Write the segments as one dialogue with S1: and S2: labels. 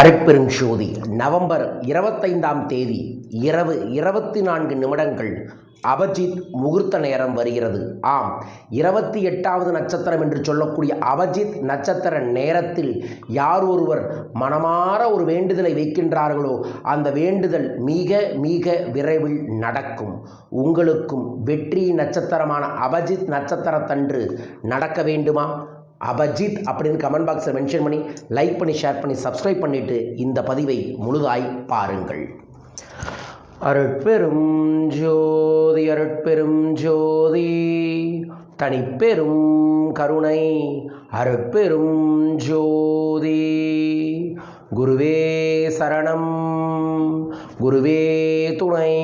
S1: அரைப்பெருஞ்சோதி November இருபத்தைந்தாம் தேதி இரவு இருபத்தி நான்கு நிமிடங்கள் அபஜித் முகூர்த்த நேரம் வருகிறது. ஆம் இருபத்தி எட்டாவது நட்சத்திரம் என்று சொல்லக்கூடிய அபஜித் நட்சத்திர நேரத்தில் யார் ஒருவர் மனமாற ஒரு வேண்டுதலை வைக்கின்றார்களோ அந்த வேண்டுதல் மிக மிக விரைவில் நடக்கும். உங்களுக்கும் வெற்றி நட்சத்திரமான அபஜித் நட்சத்திரத்தன்று நடக்க வேண்டுமா? அபஜித் அப்படின்னு கமெண்ட் பாக்ஸில் மென்ஷன் பண்ணி லைக் பண்ணி ஷேர் பண்ணி சப்ஸ்கிரைப் பண்ணிவிட்டு இந்த பதிவை முழுதாய் பாருங்கள். அருட்பெரும் ஜோதி அருட்பெரும் ஜோதி தனிப்பெரும் கருணை அருட்பெரும் ஜோதி. குருவே சரணம் குருவே துணை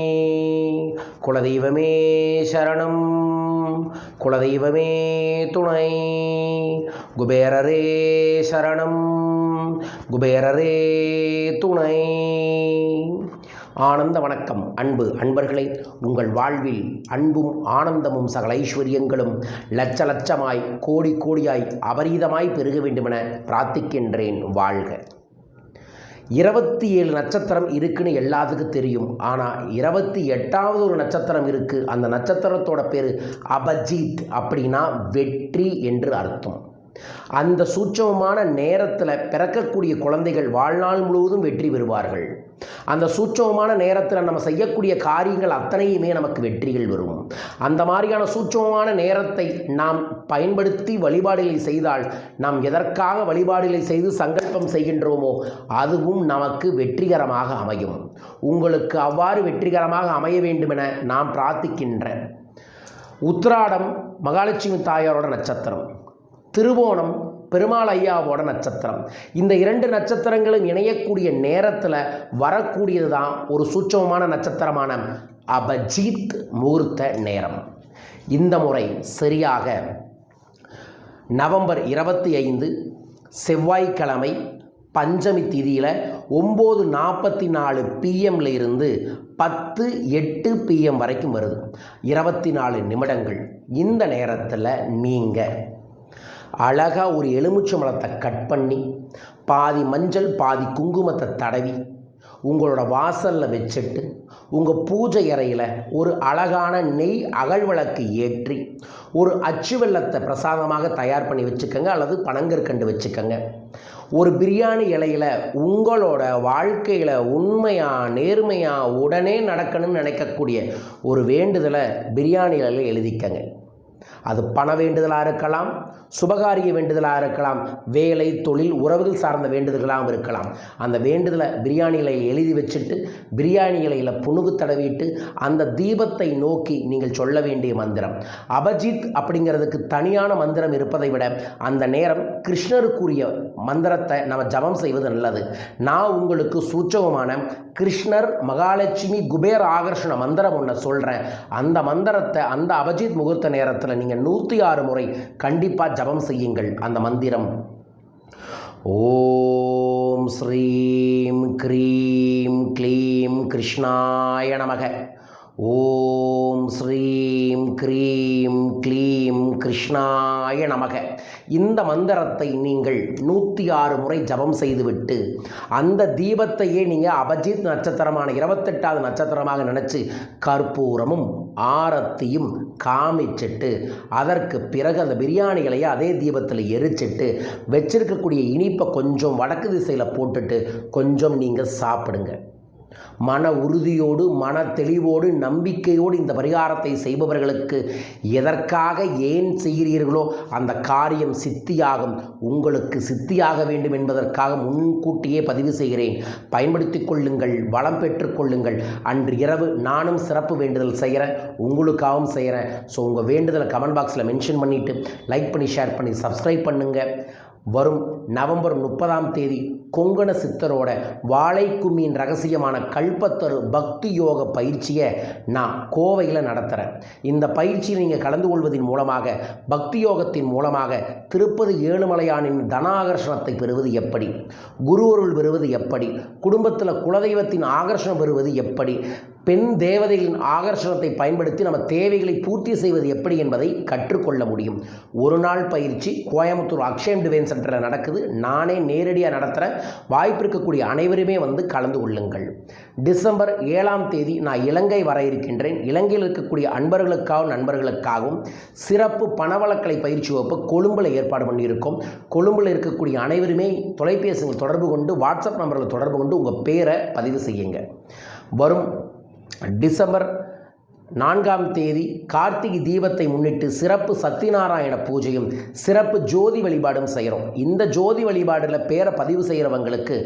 S1: குலதெய்வமே சரணம். குலதெய்வமே துணை. குபேரரே சரணம் குபேரரே துணை. ஆனந்த வணக்கம். அன்பு அன்பர்களே உங்கள் வாழ்வில் அன்பும் ஆனந்தமும் சகல ஐஸ்வர்யங்களும் லட்ச லட்சமாய் கோடி கோடியாய் அபரீதமாய் பெருக வேண்டுமென பிரார்த்திக்கின்றேன். வாழ்க. இருபத்தி ஏழு நட்சத்திரம் இருக்குன்னு எல்லாத்துக்கும் தெரியும். ஆனால் இருபத்தி எட்டாவது ஒரு நட்சத்திரம் இருக்குது அந்த நட்சத்திரத்தோட பேர் அபஜீத் அப்படின்னா வெற்றி என்று அர்த்தம். அந்த சூட்சமமான நேரத்தில் பிறக்கக்கூடிய குழந்தைகள் வாழ்நாள் முழுவதும் வெற்றி பெறுவார்கள். அந்த சூட்சமமான நேரத்தில் நம்ம செய்யக்கூடிய காரியங்கள் அத்தனையுமே நமக்கு வெற்றிகள் வரும் அந்த மாதிரியான சூட்சமமான நேரத்தை நாம் பயன்படுத்தி வழிபாடுகளை செய்தால் நாம் எதற்காக வழிபாடுகளை செய்து சங்கல்பம் செய்கின்றோமோ அதுவும் நமக்கு வெற்றிகரமாக அமையும். உங்களுக்கு அவ்வாறு வெற்றிகரமாக அமைய வேண்டுமென நாம் பிரார்த்திக்கின்ற உத்ராடம் மகாலட்சுமி தாயாரோட நட்சத்திரம். திருவோணம் பெருமாள் ஐயாவோட நட்சத்திரம். இந்த இரண்டு நட்சத்திரங்களும் இணையக்கூடிய நேரத்தில் வரக்கூடியது தான் ஒரு சூட்சமமான நட்சத்திரமான அபஜீத் முகூர்த்த நேரம். இந்த முறை சரியாக நவம்பர் இருபத்தி ஐந்து செவ்வாய்க்கிழமை பஞ்சமி திதியில் ஒம்பது நாற்பத்தி நாலு பிஎம்ல இருந்து பத்து எட்டு பிஎம் வரைக்கும் வருது. இருபத்தி நாலு நிமிடங்கள் இந்த நேரத்தில் நீங்கள் அழகாக ஒரு எலுமிச்சம்பழத்தை கட் பண்ணி பாதி மஞ்சள் பாதி குங்குமத்தை தடவி உங்களோட வாசலில் வச்சுட்டு உங்கள் பூஜை அறையில் ஒரு அழகான நெய் அகழ்விளக்கு ஏற்றி ஒரு அச்சு வெள்ளத்தை பிரசாதமாக தயார் பண்ணி வச்சுக்கோங்க அல்லது பனங்கற்கண்டு வச்சுக்கோங்க. ஒரு பிரியாணி இலையில் உங்களோட வாழ்க்கையில் உண்மையாக நேர்மையாக உடனே நடக்கணும்னு நினைக்கக்கூடிய ஒரு வேண்டுதலை பிரியாணி இலையில் எழுதிக்கங்க. அது பண வேண்டுதலாக இருக்கலாம் சுபகாரிய வேண்டுதலாக இருக்கலாம் வேலை தொழில் உறவுகள் சார்ந்த வேண்டுதல்களாகவும் இருக்கலாம். அந்த வேண்டுதலை பிரியாணி இலையில் எழுதி வச்சுட்டு பிரியாணி இலையில் புணுகு தடவிட்டு அந்த தீபத்தை நோக்கி நீங்கள் சொல்ல வேண்டிய மந்திரம். அபஜித் அப்படிங்கிறதுக்கு தனியான மந்திரம் இருப்பதை விட அந்த நேரம் கிருஷ்ணருக்குரிய மந்திரத்தை நம்ம ஜபம் செய்வது நல்லது. நான் உங்களுக்கு சூச்சகமான கிருஷ்ணர் மகாலட்சுமி குபேர் ஆகர்ஷண மந்திரம் ஒன்று சொல்கிறேன் அந்த மந்திரத்தை அந்த அபஜித் முகூர்த்த நேரத்தில் நீங்கள் நூற்றி ஆறு முறை கண்டிப்பாக ஜபம் செய்யுங்கள் அந்த மந்திரம். ஓம் ஸ்ரீம் க்ரீம் க்ளீம் கிருஷ்ணாய நமக. ஓம் ஸ்ரீம் க்ரீம் க்ளீம் கிருஷ்ணாய நமக. இந்த மந்திரத்தை நீங்கள் நூற்றி ஆறு முறை ஜபம் செய்துவிட்டு அந்த தீபத்தையே நீங்கள் அபஜித் நட்சத்திரமான இருபத்தெட்டாவது நட்சத்திரமாக நினச்சி கற்பூரமும் ஆரத்தியும் காமிச்சிட்டு அதற்கு பிறகு அந்த பிரியாணிகளையே அதே தீபத்தில் எரிச்சிட்டு வச்சிருக்கக்கூடிய இனிப்பை கொஞ்சம் வடக்கு திசையில் போட்டுட்டு கொஞ்சம் நீங்கள் சாப்பிடுங்க. மன உறுதியோடு மன தெளிவோடு நம்பிக்கையோடு இந்த பரிகாரத்தை செய்பவர்களுக்கு எதற்காக ஏன் செய்கிறீர்களோ அந்த காரியம் சித்தியாகும். உங்களுக்கு சித்தியாக வேண்டும் என்பதற்காக முன்கூட்டியே பதிவு செய்கிறேன். பயன்படுத்திக் கொள்ளுங்கள் வளம் பெற்றுக்கொள்ளுங்கள் அன்று இரவு நானும் சிறப்பு வேண்டுதல் செய்கிறேன் உங்களுக்காகவும் செய்கிறேன். ஸோ உங்கள் வேண்டுதலை கமெண்ட் பாக்ஸில் மென்ஷன் பண்ணிவிட்டு லைக் பண்ணி ஷேர் பண்ணி சப்ஸ்கிரைப் பண்ணுங்கள் வரும் நவம்பர் முப்பதாம் தேதி கொங்கண சித்தரோட வாழைக்குமியின் ரகசியமான கல்பத்தரு பக்தி யோக பயிற்சியை நான் கோவையில் நடத்துகிறேன் இந்த பயிற்சியில் நீங்கள் கலந்து கொள்வதன் மூலமாக பக்தி யோகத்தின் மூலமாக திருப்பதி ஏழுமலையானின் தனாகர்ஷணத்தை பெறுவது எப்படி? குருவருள் பெறுவது எப்படி? குடும்பத்தில் குலதெய்வத்தின் ஆகர்ஷணம் பெறுவது எப்படி? பெண் தேவதைகளின் ஆகர்ஷணத்தை பயன்படுத்தி நம்ம தேவைகளை பூர்த்தி செய்வது எப்படி என்பதை கற்றுக்கொள்ள முடியும். ஒரு நாள் பயிற்சி கோயம்புத்தூர் அக்ஷயம் டிவைன் சென்டரில் நடக்குது. நானே நேரடியாக நடத்துகிற வாய்ப்பு இருக்கக்கூடிய அனைவருமே வந்து கலந்து கொள்ளுங்கள். டிசம்பர் ஏழாம் தேதி நான் இலங்கை வர இருக்கின்றேன். இலங்கையில் இருக்கக்கூடிய அன்பர்களுக்காகவும் நண்பர்களுக்காகவும் சிறப்பு பணவளக்கலை பயிற்சி வகுப்பு கொழும்பில் ஏற்பாடு பண்ணியிருக்கோம். கொழும்பில் இருக்கக்கூடிய அனைவருமே தொலைபேசிகள் தொடர்பு கொண்டு வாட்ஸ்அப் நம்பரில் தொடர்பு கொண்டு உங்கள் பேரை பதிவு செய்யுங்க. வரும் டிசம்பர் நான்காம் தேதி கார்த்திகை தீபத்தை முன்னிட்டு சிறப்பு சத்தியநாராயண பூஜையும் சிறப்பு ஜோதி வழிபாடும் செய்கிறோம். இந்த ஜோதி வழிபாடில் பேரை பதிவு செய்கிறவங்களுக்கு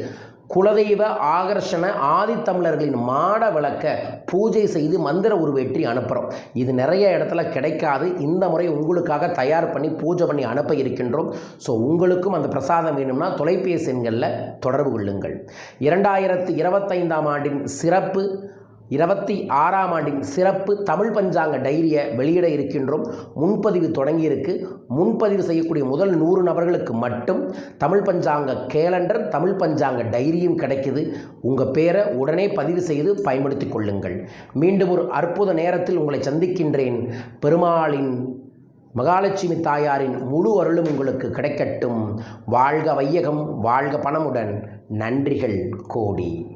S1: குலதெய்வ ஆகர்ஷண ஆதித்தமிழர்களின் மாட விளக்க பூஜை செய்து மந்திர உருவேற்றி அனுப்புகிறோம் இது நிறைய இடத்துல கிடைக்காது. இந்த முறை உங்களுக்காக தயார் பண்ணி பூஜை பண்ணி அனுப்ப இருக்கின்றோம். ஸோ உங்களுக்கும் அந்த பிரசாதம் வேணும்னா தொலைபேசி எண்களில் தொடர்பு கொள்ளுங்கள். இரண்டாயிரத்து இருபத்தைந்தாம் ஆண்டின் சிறப்பு இருபத்தி ஆறாம் ஆண்டின் சிறப்பு தமிழ் பஞ்சாங்க டைரியை வெளியிட இருக்கின்றோம். முன்பதிவு தொடங்கியிருக்கு. முன்பதிவு செய்யக்கூடிய முதல் நூறு நபர்களுக்கு மட்டும் தமிழ் பஞ்சாங்க கேலண்டர் தமிழ் பஞ்சாங்க டைரியும் கிடைக்குது. உங்கள் பேரை உடனே பதிவு செய்து பயன்படுத்தி கொள்ளுங்கள். மீண்டும் ஒரு அற்புத நேரத்தில் உங்களை சந்திக்கின்றேன். பெருமாளின் மகாலட்சுமி தாயாரின் முழு அருளும் உங்களுக்கு கிடைக்கட்டும். வாழ்க வையகம் வாழ்க பணமுடன். நன்றிகள் கோடி.